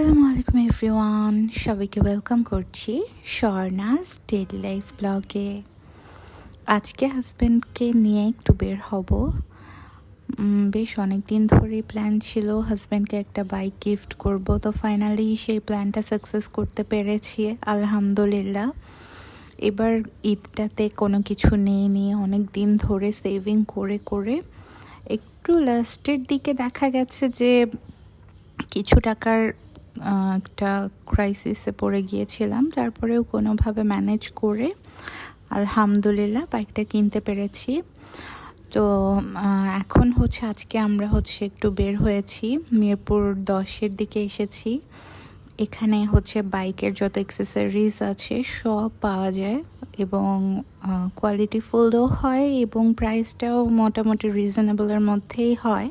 আসসালামু আলাইকুম এভরিওয়ান, সবাইকে ওয়েলকাম করছি স্বর্ণাস ডেলি লাইফ ব্লগে। আজকে হাজব্যান্ডকে নিয়ে একটু বের হব। বেশ অনেক দিন ধরেই প্ল্যান ছিল হাজব্যান্ডকে একটা বাইক গিফট করব, তো ফাইনালি সেই প্ল্যানটা সাকসেস করতে পেরেছি, আলহামদুলিল্লাহ। এবার ঈদটাতে কোনো কিছু নেই, নিয়ে অনেক দিন ধরে সেভিং করে করে একটু লাস্টের দিকে দেখা গেছে যে কিছু টাকার একটা ক্রাইসিসে পড়ে গিয়েছিলাম। তারপরেও কোনোভাবে ম্যানেজ করে আলহামদুলিল্লাহ বাইকটা কিনতে পেরেছি। তো এখন হচ্ছে আজকে আমরা হচ্ছে একটু বের হয়েছি। মিরপুর দশের দিকে এসেছি। এখানে হচ্ছে বাইকের যত অ্যাক্সেসরিজ আছে সব পাওয়া যায় এবং কোয়ালিটি ফুলও হয় এবং প্রাইসটাও মোটামুটি রিজনেবলের মধ্যেই হয়।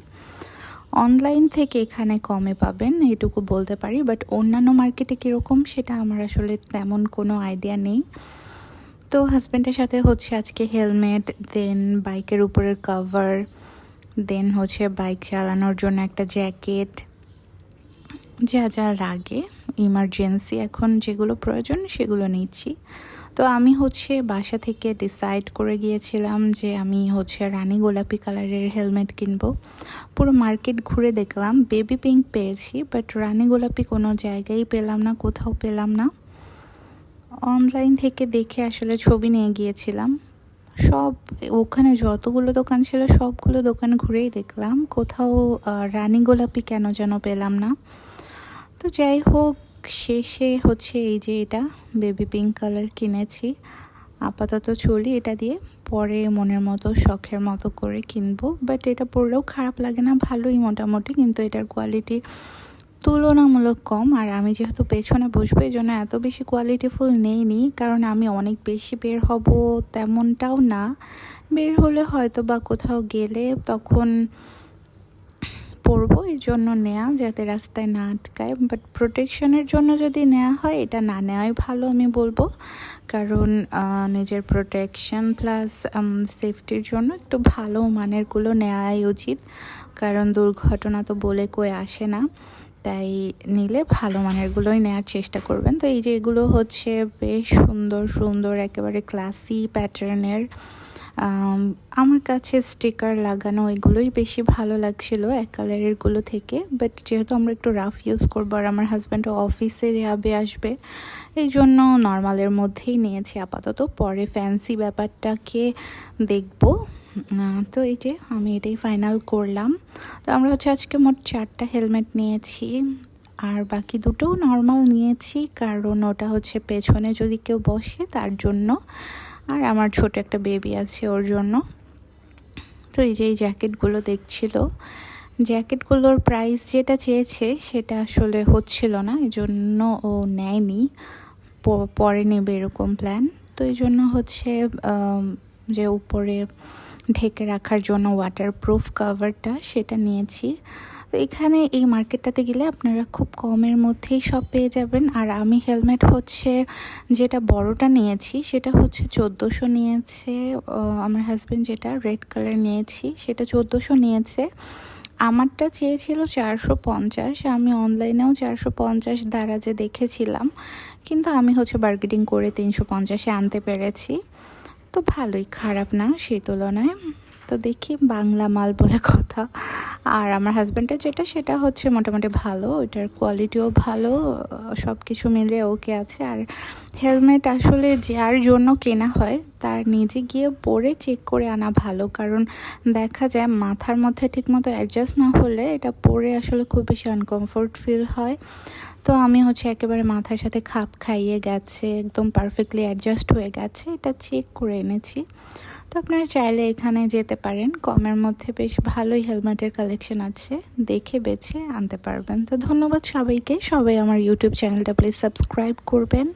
অনলাইন থেকে এখানে কমে পাবেন, এটুকু বলতে পারি। বাট অন্যান্য মার্কেটে কীরকম সেটা আমার আসলে তেমন কোনো আইডিয়া নেই। তো হাজব্যান্ডের সাথে হচ্ছে আজকে হেলমেট দেন বাইকের উপরের কভার দেন হচ্ছে বাইক চালানোর জন্য একটা জ্যাকেট যা যা লাগে ইমার্জেন্সি এখন যেগুলো প্রয়োজন সেগুলো নিচ্ছি। তো আমি হচ্ছে বাসা থেকে ডিসাইড করে গিয়েছিলাম যে আমি হচ্ছে রানী গোলাপি কালারের হেলমেট কিনবো। পুরো মার্কেট ঘুরে দেখলাম বেবি পিঙ্ক পেয়েছি বাট রানী গোলাপি কোনো জায়গায় পেলাম না, কোথাও পেলাম না। অনলাইন থেকে দেখে আসলে ছবি নিয়ে গিয়েছিলাম। সব, ওখানে যতগুলো দোকান ছিল, সবগুলো দোকান ঘুরেই দেখলাম। কোথাও রানী গোলাপি কেন যেন পেলাম না। তো যাই হোক শেষে হচ্ছে এই যে এটা বেবি পিঙ্ক কালার কিনেছি। আপাতত চলি এটা দিয়ে, পরে মনের মতো, শখের মতো করে কিনবো। বাট এটা পরলেও খারাপ লাগে না, ভালোই মোটামুটি, কিন্তু এটার কোয়ালিটি তুলনামূলক কম। আর আমি যেহেতু পেছনে বসবো, এই জন্য এত বেশি কোয়ালিটিফুল নেইনি। কারণ আমি অনেক বেশি বের হব তেমনটাও না। বের হলে হয়তো বা কোথাও গেলে তখন পরবো এই জন্য নেওয়া যাতে রাস্তায় না আটকায়। বাট প্রোটেকশনের জন্য যদি নেওয়া হয়, এটা না নেওয়াই ভালো আমি বলব। কারণ নিজের প্রোটেকশন প্লাস সেফটির জন্য একটু ভালো মানেরগুলো নেওয়াই উচিত। কারণ দুর্ঘটনা তো বলে কই আসে না। তাই নিলে ভালো মানেরগুলোই নেওয়ার চেষ্টা করবেন। তো এই যে এগুলো হচ্ছে বেশ সুন্দর সুন্দর, একেবারে ক্লাসি প্যাটার্নের আমার কাছে স্টিকার লাগানো এগুলোই বেশি ভালো লাগছিল এক কালারেরগুলো থেকে বাট যেহেতু আমরা একটু রাফ ইউজ করব আর আমার হাজব্যান্ডও অফিসে যাবে, আসবে, এই জন্য নর্মালের মধ্যেই নিয়েছি। আপাতত পরে ফ্যান্সি ব্যাপারটাকে দেখব। তো এই যে আমি এটাই ফাইনাল করলাম। তো আমরা হচ্ছে আজকে মোট চারটা হেলমেট নিয়েছি, আর বাকি দুটোও নর্মাল নিয়েছি, কারণ ওটা হচ্ছে পেছনে যদি কেউ বসে তার জন্য আর আমার ছোট একটা বেবি আছে ওর জন্য। তো এই যে এই জ্যাকেটগুলো দেখছিল জ্যাকেটগুলোর প্রাইস যেটা চেয়েছে সেটা আসলে হচ্ছিল না, এই জন্য ও নেয়নি। পরে নেবে এরকম প্ল্যান তো এই জন্য হচ্ছে যে উপরে ঢেকে রাখার জন্য ওয়াটারপ্রুফ কাভারটা সেটা নিয়েছি। তো এখানে এই মার্কেটটাতে গেলে আপনারা খুব কমের মধ্যেই সব পেয়ে যাবেন। আর আমি হেলমেট হচ্ছে যেটা বড়টা নিয়েছি, সেটা হচ্ছে চোদ্দোশো নিয়েছে আমার হাজব্যান্ড যেটা রেড কালার নিয়েছি, সেটা চোদ্দোশো নিয়েছে। আমারটা চেয়েছিল চারশো পঞ্চাশ, আমি অনলাইনেও চারশো পঞ্চাশ দ্বারা যে দেখেছিলাম, কিন্তু আমি হচ্ছে বার্গেটিং করে তিনশো পঞ্চাশে আনতে পেরেছি। তো ভালোই খারাপ না সেই তুলনায়। তো দেখি বাংলা মাল বলে কথা। আর আমার হাজব্যান্ডের যেটা, সেটা হচ্ছে মোটামুটি ভালো, ওইটার কোয়ালিটিও ভালো সব কিছু মিলে ওকে আছে। আর হেলমেট আসলে যার জন্য কেনা হয়, তার নিজে গিয়ে পরে চেক করে আনা ভালো। কারণ দেখা যায় মাথার মধ্যে ঠিকমতো অ্যাডজাস্ট না হলে এটা পরে আসলে খুব বেশি আনকমফোর্ট ফিল হয়। তো আমি হচ্ছে একেবারে মাথার সাথে খাপ খাইয়ে গেছে, একদম পারফেক্টলি অ্যাডজাস্ট হয়ে গেছে, এটা চেক করে এনেছি। তো আপনারা চাইলে এখানে যেতে পারেন, কমের মধ্যে বেশ ভালোই হেলমেটের কালেকশন আছে, দেখে বেছে আনতে পারবেন। তো ধন্যবাদ সবাইকে, সবাই আমার ইউটিউব চ্যানেলটা প্লিজ সাবস্ক্রাইব করবেন।